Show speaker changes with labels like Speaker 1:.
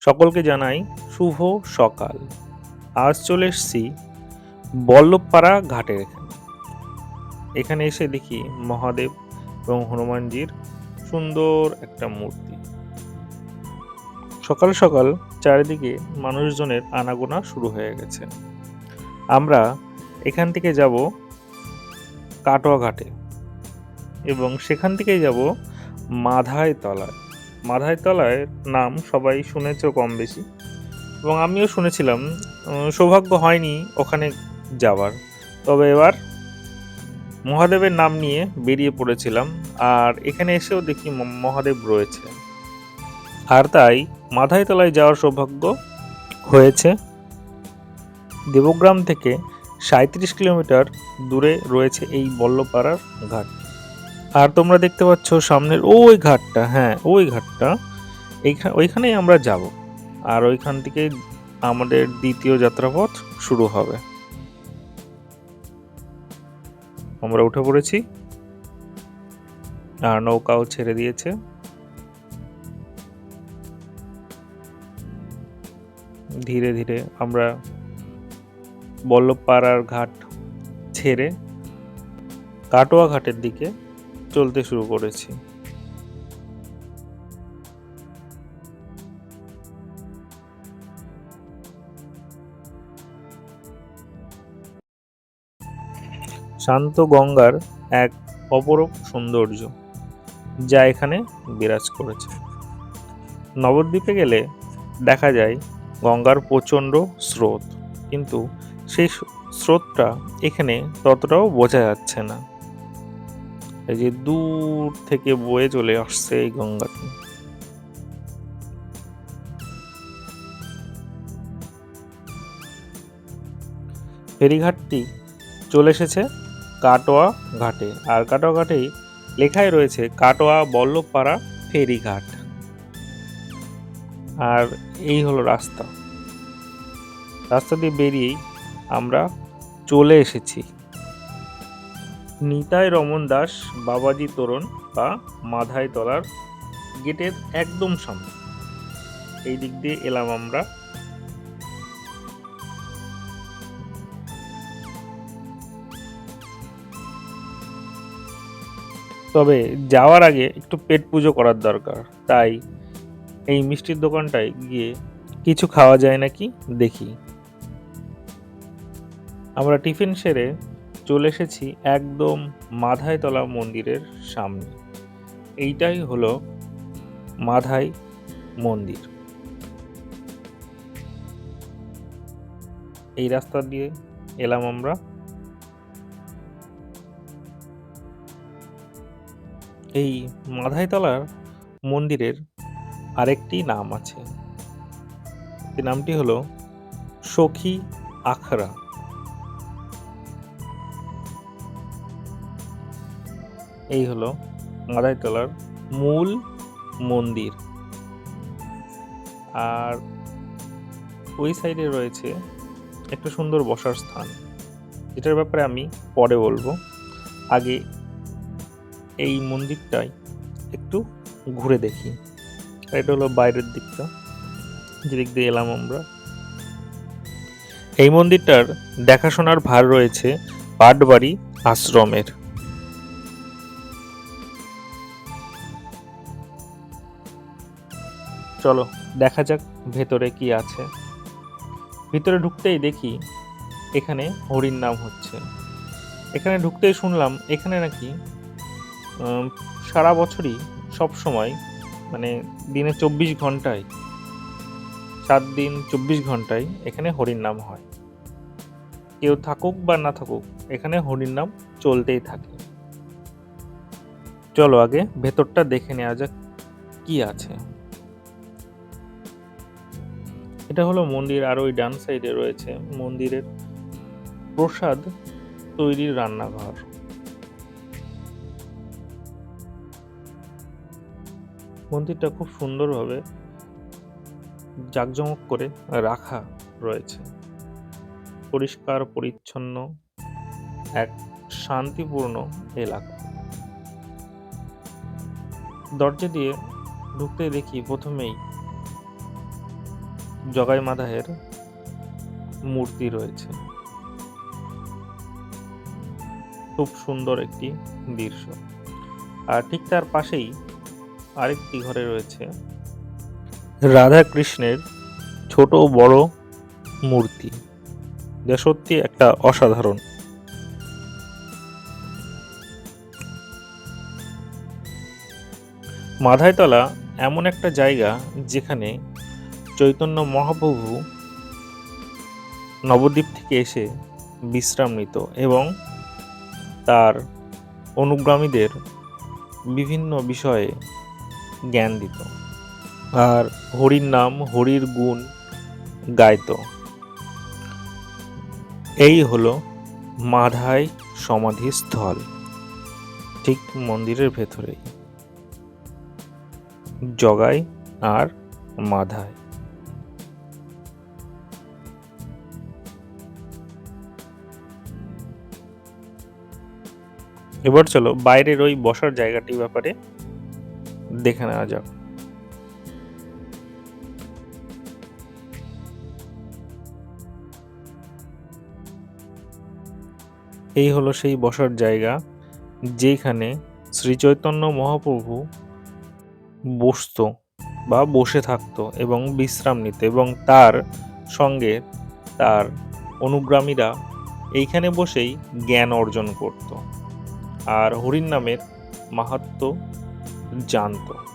Speaker 1: সকলকে জানাই শুভ সকাল। আজ চলে এসেছি বল্লভপাড়া ঘাটের এখানে। এখানে এসে দেখি মহাদেব এবং হনুমানজির সুন্দর একটা মূর্তি। সকাল সকাল চারিদিকে মানুষজনের আনাগোনা শুরু হয়ে গেছে। আমরা এখান থেকে যাব কাটোয়া ঘাটে এবং সেখান থেকেই যাব মাধায় তলায়। মাধায় তলায় নাম সবাই শুনেছ কম বেশি। এবং আমিও শুনেছিলাম সৌভাগ্য হয়নি ওখানে যাওয়ার তবে এবার মহাদেবের নাম নিয়ে বেরিয়ে পড়েছিলাম, আর এখানে এসেও দেখি মহাদেব রয়েছে। আর তাই মাধায় তলায় যাওয়ার সৌভাগ্য হয়েছে। দেবগ্রাম থেকে সাঁত্রিশ কিলোমিটার দূরে রয়েছে এই বল্লপাড়ার ঘাট। আর তোমরা দেখতে পাচ্ছ সামনের ওই ঘাটটা হ্যাঁ ওই ঘাটটা। এইখানে ওইখানেই আমরা যাব। আর ওইখান থেকে আমাদের দ্বিতীয় যাত্রাপথ শুরু হবে। আমরা উঠে পড়েছি। আর নৌকাও ছেড়ে দিয়েছে। ধীরে ধীরে আমরা বল্লভপাড়ার ঘাট ছেড়ে কাটোয়া ঘাটের দিকে চলতে শুরু করেছি। শান্ত গঙ্গার এক অপরূপ সৌন্দর্য, যা এখানে বিরাজ করেছে। নবদ্বীপে গেলে দেখা যায় গঙ্গার প্রচণ্ড স্রোত, কিন্তু সেই স্রোতটা এখানে ততটাও বোঝা যাচ্ছে না। এই যে দূর থেকে বয়ে চলে আসছে এই গঙ্গাটি ফেরিঘাটটি চলে এসেছে কাটোয়া ঘাটে। আর কাটোয়া ঘাটেই লেখাই রয়েছে কাটোয়া বল্লভপাড়া ফেরিঘাট। আর এই হলো রাস্তা। রাস্তা দিয়ে বেরিয়েই আমরা চলে এসেছি। নিতাই রমন দাস, বাবাজি তোরণ বা মাধাই তলার গেটের একদম সামনে। এই দিক দিয়ে এলাম আমরা। তবে যাওয়ার আগে একটু পেট পুজো করার দরকার। তাই এই মিষ্টির দোকানটায় গিয়ে কিছু খাওয়া যায় নাকি দেখি। আমরা টিফিন সেরে চলে এসেছি একদম মাধাইতলা মন্দিরের সামনে। এইটাই হলো মাধাই মন্দির। এই রাস্তা দিয়ে এলাম আমরা। এই মাধাইতলার মন্দিরের আরেকটি নাম আছে। নামটি হলো সখী আখড়া। এই হলো মাদাইতলার মূল মন্দির। আর ওই সাইডে রয়েছে একটা সুন্দর বসার স্থান। যেটার ব্যাপারে আমি পরে বলব। আগে এই মন্দিরটাই একটু ঘুরে দেখি। এটা হলো বাইরের দিকটা, যেদিক দিয়ে এলাম আমরা। এই মন্দিরটার দেখাশোনার ভার রয়েছে পাটবাড়ি আশ্রমের। চলো, দেখা যাক ভেতরে কি আছে। ভিতরে ঢুকতেই দেখি এখানে হরির নাম হচ্ছে। এখানে ঢুকতেই শুনলাম এখানে নাকি সারা বছরই সব সময় মানে দিনে চব্বিশ ঘন্টায়, সাত দিন চব্বিশ ঘন্টায় এখানে হরির নাম হয়। কেউ থাকুক বা না থাকুক, এখানে হরির নাম চলতেই থাকে। চলো আগে ভেতরটা দেখে নেওয়া যাক কি আছে। এটা হলো মন্দির আর ওই ডান সাইডে রয়েছে মন্দিরের প্রসাদ তৈরির রান্নাঘর। মন্দিরটা খুব সুন্দরভাবে জাঁকজমক করে রাখা রয়েছে। পরিষ্কার, পরিচ্ছন্ন, এক শান্তিপূর্ণ এলাকা। দরজা দিয়ে ঢুকতে দেখি প্রথমেই জগাই মাধায়ের মূর্তি রয়েছে। খুব সুন্দর একটি দৃশ্য। আর ঠিক তার পাশেই আরেকটি ঘরে রয়েছে রাধা কৃষ্ণের ছোট বড় মূর্তি। যা সত্যি একটা অসাধারণ। মাধাইতলা এমন একটা জায়গা যেখানে চৈতন্য মহাপ্রভু নবদ্বীপ থেকে এসে বিশ্রাম নিত এবং তার অনুগ্রামীদের বিভিন্ন বিষয়ে জ্ঞান দিত। আর হরির নাম হরির গুণ গাইত। এই হলো মাধাই সমাধিস্থল ঠিক মন্দিরের ভেতরেই। জগাই আর মাধায় এবার চলো বাইরের ওই বসার জায়গাটির ব্যাপারে দেখে নেওয়া যাক। এই হলো সেই বসার জায়গা যেখানে শ্রী চৈতন্য মহাপ্রভু বসতো বা বসে থাকতো এবং বিশ্রাম নিত এবং তার সঙ্গে তার অনুগ্রামীরা এইখানে বসেই জ্ঞান অর্জন করত। আর হরির নামের মাহাত্ম জানতো।